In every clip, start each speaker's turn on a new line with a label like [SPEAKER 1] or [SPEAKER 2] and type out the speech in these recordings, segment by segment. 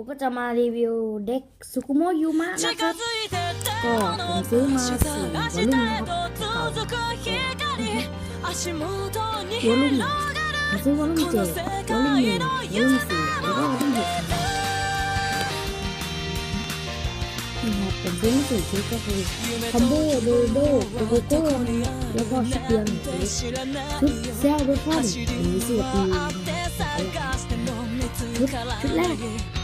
[SPEAKER 1] ผมก็จะมารีวิวเด็กสุกุโมยูมะนะครับ ก็ผมซื้อมาสี่วอลลุ่มนะครับเก่าวอลุ่มผมซื้อวอลลุ่มเจ็ดวอลลุ่มหนึ่งวอลลุ่มสี่แล้วก็วอลลุ่มหกนี่ครับผมซื้อมาสี่ชุดก็คือคอมโบโดโดโกโกโก้แล้วก็ชิเปียนชุดเซลเบคอนหรือสี่ปี ชุดชุดแรก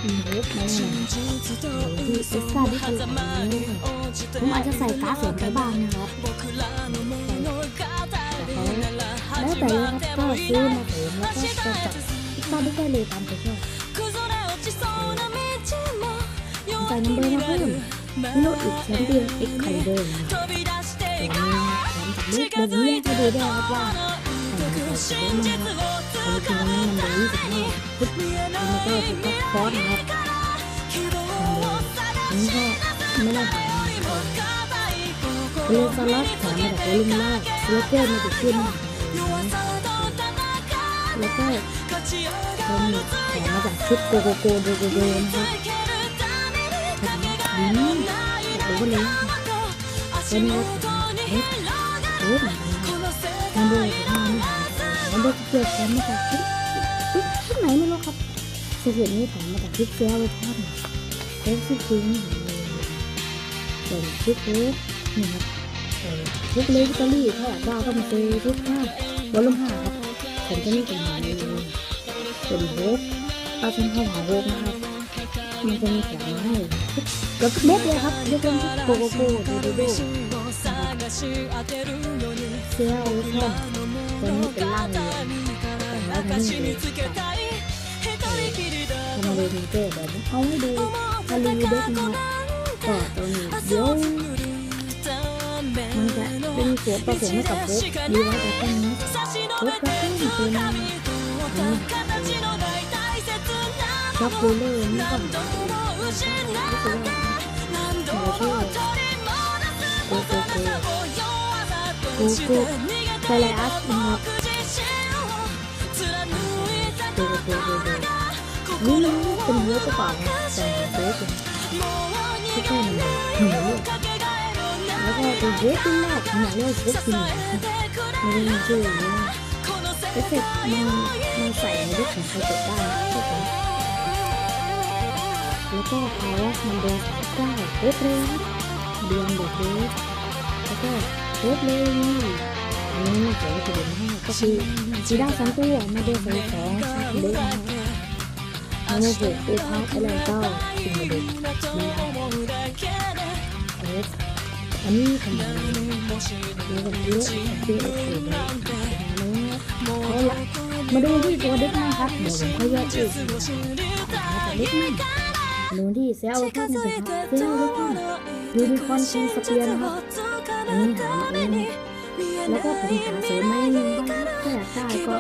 [SPEAKER 1] มีโฮปมาแล้วนะที่เอสตาที่คือของนี้ผมอาจจะใส่การ์ดเสริมไปบ้างนะครับแล้วแต่เลยครับก็ซื้อมาเสริมแล้วก็จะจัดเอสตาได้เลยตามใจชอบใส่นัมเบอร์มาเพิ่มไม่รู้อีกแชมเปี้ยนเอ็กคาลิเดอร์นะครับตัวนี้มจากเล็กเดี๋ยวนี้ให้ดูได้ครับว่าใส่มาใส่เยอะมา กครับอันนี้คือนัมเบอร์ยี่สิบห้าพุทธแล้วก็ถือว่าคอร์สนะครับอันนี้ก็ไม่ได้ขายเรือสลัดขายมาจากโอลิมแรกแล้วก็มาจากขึ้นแล้วก็เป็นขายมาจากชุดโกโกโกโดโกโดนะครับอืมโอ้โหเลยเป็นรถเฮ้ยโอ้โหมันดู มันดูเกี่ยวกันมาจากชุดชุดไหนไม่รู้ครับสุดนี้ถามมาจากชุดเสื้อไว้ทอดเค้กชุดจริงส่วนชุดเล็กนี่ครับชุดเล็กอิตาลีถ้าอยากได้ก็มาซื้อชุดห้าวอลลุ่มห้าครับผมจะไม่เป็นหาเลยเป็นโฮปเอาเป็นข้าวหาโฮปนะครับมันจะมีแถมให้กับเม็ดเลยครับยกเว้นโกโกโก้ดูดูดูเสื้อโอ้ยตัวนี้เป็นล่างเลยแล้วมันนี่เยทำมาเลยทีเต้เดี๋ยวเอาให้ดูทารีวิวเด็กนะครับก็ตัวนี้เดี๋ยวมันจะเป็นส่วนผสมให้กับโค้กดีว่าจะต้องนี้โค้กกระตุ้นเป็นอันนี้ช็อกโกแลตนี่ก็ ก็คือว่าเราชื่อโกโก้โกโก้โกโก้ไทยอัสนะครับโกโก้โกโก้นี่มันเป็ นเนื้อกระเป๋าแต่โค้กที่ก็มันหนูแล้วก็เป็นเวทีแรกหนูเรียกเวทีไม่ได้ชื่อนี้เอฟเฟกมันมันใส่ในเรื่องของใครกดได้ทุกคนแล้วก็เขามันเดินเก้าเอฟเลย เดือนเด็กเด็กแล้วก็เอฟเลยอันนี้ไม่เกี่ยวกับเดือนห้าก็คือจีด้าสองตัวมาเดินไปสองเด็กมันไม่เกี่ยวกับพาร์ทอะไรก็สิ่งเด็กเอฟอันนี้ทำไมเดี๋ยวกันเยอะเยอะเลยเอาละมาดูที่ตัวเด็กนะครับเดี๋ยวผมค่อยแยกอีกตัวเด็กนั่ นดูที่เซลล์ที่มันเป็นเซลล์ที่ยูนิคอร์นคิงสเปียร์นะครับอันนี้หามาเองแล้วก็ผมหาเสริมมาเองบ้างถ้าอยากได้ก็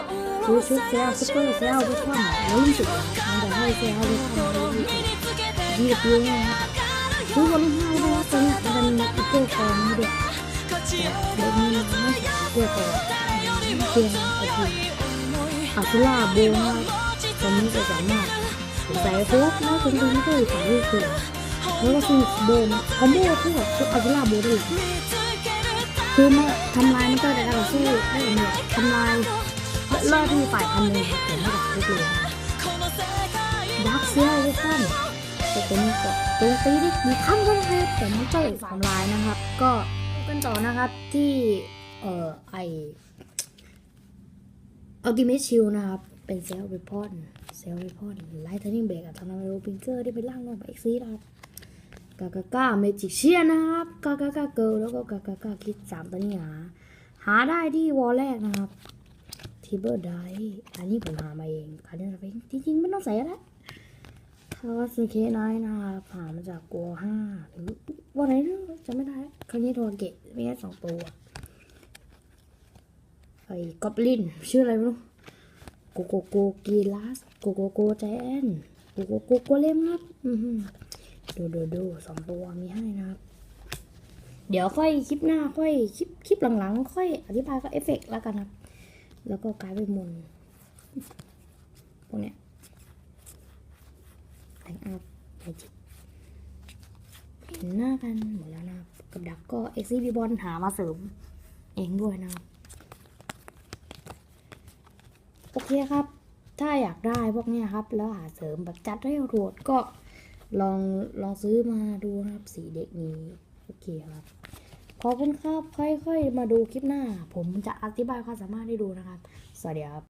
[SPEAKER 1] ซื้อชุดเซลล์ซุปเปอร์เซลล์ไปท่อนแล้วรู้สึกมันจะให้เซลล์ไปท่อนยี่สิบยูนะครับซื้อวันละห้าด้วยตอนนี้มันมีติ๊กเกอร์กองด้วยเด็กนี่มันไม่เกี่ยวกับเพียงไอ้ที่อาซุล่าโบนะตอนนี้จะสามารถ ใส่โค้กแล้วถึงตรงนี้ก็ใส่ลูกเสือแล้วก็ฟีโบมคอมโบคู่กับอาซุล่าโบได้เลยคือมาทำลายมันก็ได้ต่อสู้ได้เหมือนทำลายล่อที่ฝ่ายพันเลยเห็นไหมแบบลูกเลยดักเซียเวชั่นแต่เป็นตัวตีได้มีคำก็ได้แต่ไม่ใช่ทำลายนะครับ ก็กันต่อนะครับที่เอ่อไออัลติเมทชิลนะครับ เป็นเซลล์เวพอนเซลล์เวพอนไลท์เทนนิ่งเบรกอะทำให้โรบิงเกอร์ได้ไปล่างลงไปเอ็กซีนะครับกากาก้าเมจิกเชียนะครับกากาก้าเกิลแล้วก็กากาก้าคิดสามตัวนี้หา หาได้ที่วอลแรกนะครับทีเบอร์ไดอันนี้ผมหามาเองคันนี้เองจริงๆไม่ต้องใส่แล้วคาวสเคไนนะครับหามาจากกัวห้าหรือวันไหนจะไม่ได้ครั้งนี้โทนเกตไม่แค่สองตัวไอ้กอบลินชื่ออะไรไม่รู้ โกโกโกกีลาสโกโกโกแจนโกโกโกโกเลมครับอือหือดูดูดูสองตัวมีให้นะครับ เดี๋ยวค่อยคลิปหน้าค่อยคลิปคลิปหลังๆ ค่อยอธิบายก็เอฟเฟกต์แล้วกันครับ แล้วก็กลายเป็นมนต์พวกเนี้ยแต่งอัพไม่จริงเห็นหน้ากันหมดแล้วนะครับกับดักก็เอ็กซี่บีบอลหามาเสริม เองด้วยนะครับ โอเคครับ ถ้าอยากได้พวกนี้ครับ แล้วหาเสริมแบบจัดให้โหดก็ลองลองซื้อมาดูครับสีเด็กนี้โอเคครับขอบคุณครับค่อยๆ มาดูคลิปหน้า ผมจะอธิบายความสามารถให้ดูนะครับ สวัสดีครับ